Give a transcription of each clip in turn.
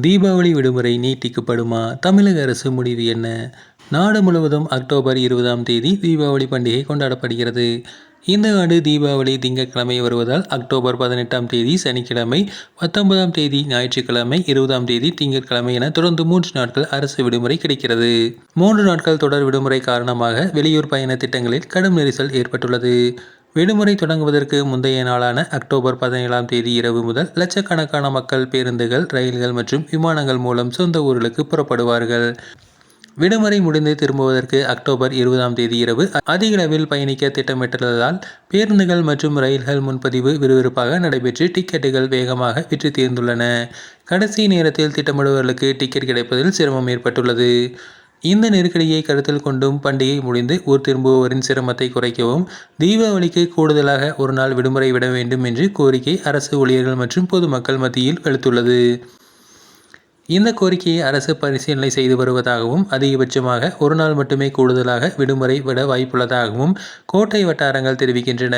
தீபாவளி விடுமுறை நீட்டிக்கப்படுமா? தமிழக அரசு முடிவு என்ன? நாடு முழுவதும் அக்டோபர் இருபதாம் தேதி தீபாவளி பண்டிகை கொண்டாடப்படுகிறது. இந்த ஆண்டு தீபாவளி திங்கட்கிழமை வருவதால் அக்டோபர் பதினெட்டாம் தேதி சனிக்கிழமை பத்தொன்பதாம் தேதி ஞாயிற்றுக்கிழமை இருபதாம் தேதி திங்கட்கிழமை என தொடர்ந்து மூன்று நாட்கள் அரசு விடுமுறை கிடைக்கிறது. மூன்று நாட்கள் தொடர் விடுமுறை காரணமாக வெளியூர் பயண திட்டங்களில் கடும் நெரிசல் ஏற்பட்டுள்ளது. விடுமுறை தொடங்குவதற்கு முந்தைய நாளான அக்டோபர் பதினேழாம் தேதி இரவு முதல் லட்சக்கணக்கான மக்கள் பேருந்துகள் ரயில்கள் மற்றும் விமானங்கள் மூலம் சொந்த ஊர்களுக்கு புறப்படுவார்கள். விடுமுறை முடிந்து திரும்புவதற்கு அக்டோபர் இருபதாம் தேதி இரவு அதிகளவில் பயணிக்க திட்டமிட்டுள்ளதால் பேருந்துகள் மற்றும் ரயில்கள் முன்பதிவு விறுவிறுப்பாக நடைபெற்று டிக்கெட்டுகள் வேகமாக விற்று தீர்ந்துள்ளன. கடைசி நேரத்தில் திட்டமிடுபவர்களுக்கு டிக்கெட் கிடைப்பதில் சிரமம் ஏற்பட்டுள்ளது. இந்த நெருக்கடியை கருத்தில் கொண்டும் பண்டிகை முடிந்து ஊர் திரும்புவோரின் சிரமத்தை குறைக்கவும் தீபாவளிக்கு கூடுதலாக ஒரு நாள் விடுமுறை விட வேண்டும் என்று கோரிக்கை அரசு ஊழியர்கள் மற்றும் பொதுமக்கள் மத்தியில் எழுத்துள்ளது இந்த கோரிக்கையை அரசு பரிசீலனை செய்து வருவதாகவும் அதிகபட்சமாக ஒரு நாள் மட்டுமே கூடுதலாக விடுமுறை விட வாய்ப்புள்ளதாகவும் கோட்டை வட்டாரங்கள் தெரிவிக்கின்றன.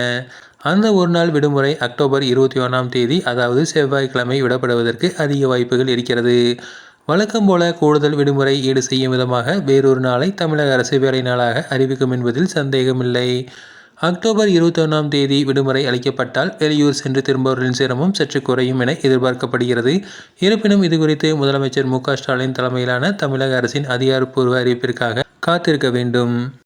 அந்த ஒரு நாள் விடுமுறை அக்டோபர் இருபத்தி ஒன்றாம் தேதி அதாவது செவ்வாய்க்கிழமை விடப்படுவதற்கு அதிக வாய்ப்புகள் இருக்கிறது. வழக்கம் போல கூடுதல் விடுமுறை ஈடு செய்யும் விதமாக வேறொரு நாளை தமிழக அரசு வேலை நாளாக அறிவிக்கும் என்பதில் சந்தேகமில்லை. அக்டோபர் இருபத்தொன்னாம் தேதி விடுமுறை அளிக்கப்பட்டால் வெளியூர் சென்று திரும்பவர்களின் சிரமம் சற்று குறையும் என எதிர்பார்க்கப்படுகிறது. இருப்பினும் இதுகுறித்து முதலமைச்சர் மு ஸ்டாலின் தலைமையிலான தமிழக அரசின் அதிகாரப்பூர்வ அறிவிப்பிற்காக காத்திருக்க வேண்டும்.